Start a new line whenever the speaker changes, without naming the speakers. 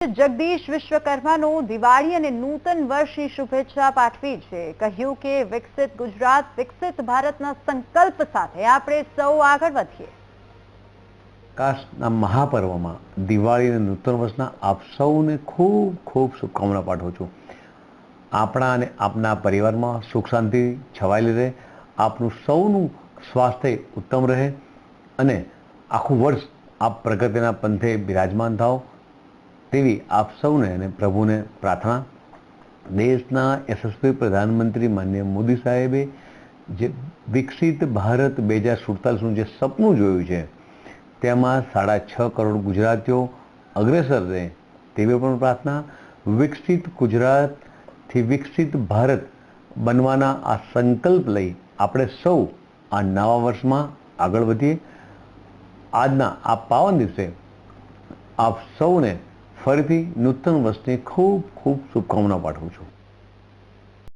જગદીશ વિશ્વકર્માનો દિવાળી અને નૂતન વર્ષની શુભેચ્છા પાઠવી છે. કહ્યું કે વિકસિત ગુજરાત, વિકસિત ભારતના સંકલ્પ સાથે આપણે સૌ આગળ વધીએ.
કાશના મહાપર્વમાં દિવાળી અને નૂતન વર્ષના આપ સૌને ખૂબ ખૂબ શુભકામના પાઠવું છું. આપણા અને આપના પરિવારમાં સુખ શાંતિ છવાયેલી રહે આપનું સૌનું સ્વાસ્થ્ય ઉત્તમ રહે અને આખું વર્ષ આપ પ્રગતિના પંથે બિરાજમાન થાઓ. તેવી આપ સૌને અને પ્રભુને પ્રાર્થના. દેશના યશસ્વી પ્રધાનમંત્રી માન્ય મોદી સાહેબે જે વિકસિત ભારત બે હજાર સુડતાલીસનું જે સપનું જોયું છે, તેમાં સાડા છ કરોડ ગુજરાતીઓ અગ્રેસર રહે તેવી પણ પ્રાર્થના. વિકસિત ગુજરાતથી વિકસિત ભારત બનવાના આ સંકલ્પ લઈ આપણે સૌ આ નવા વર્ષમાં આગળ વધીએ. આજના આ પાવન દિવસે આપ સૌને ફરીથી નૂતન વર્ષની ખૂબ ખૂબ શુભકામના પાઠવું છું.